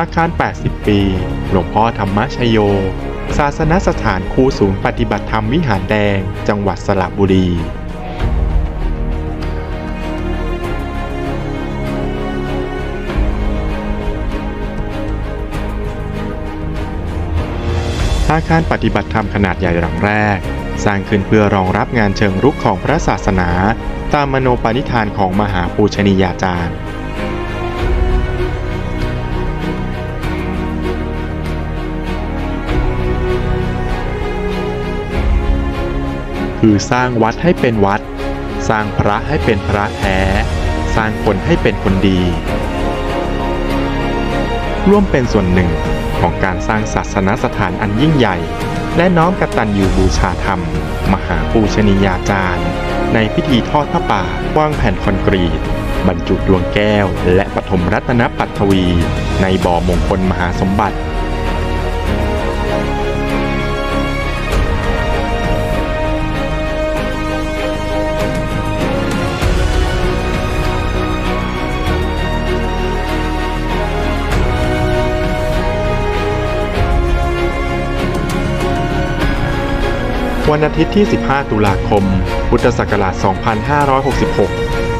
อาคาร 80 ปี หลวงพ่อธรรมชโย ศาสนสถานครูศูนย์ปฏิบัติธรรมวิหารแดง จังหวัดสระบุรีอาคารปฏิบัติธรรมขนาดใหญ่หลังแรก สร้างขึ้นเพื่อรองรับงานเชิงรุกของพระศาสนา ตามมโนปณิธานของมหาปูชนียาจารย์ คือสร้างวัดให้เป็นวัด สร้างพระให้เป็นพระแท้ สร้างคนให้เป็นคนดี ร่วมเป็นส่วนหนึ่งของการสร้างศาสนสถานอันยิ่งใหญ่ และน้อมกตัญญูบูชาธรรม มหาปูชนียาจารย์ ในพิธีทอดพระป่าวางแผ่นคอนกรีต บรรจุดวงแก้ว และปฐมรัตนปัทวี ในบ่อมงคลมหาสมบัติ วันอาทิตย์ที่ 15 ตุลาคม พุทธศักราช 2566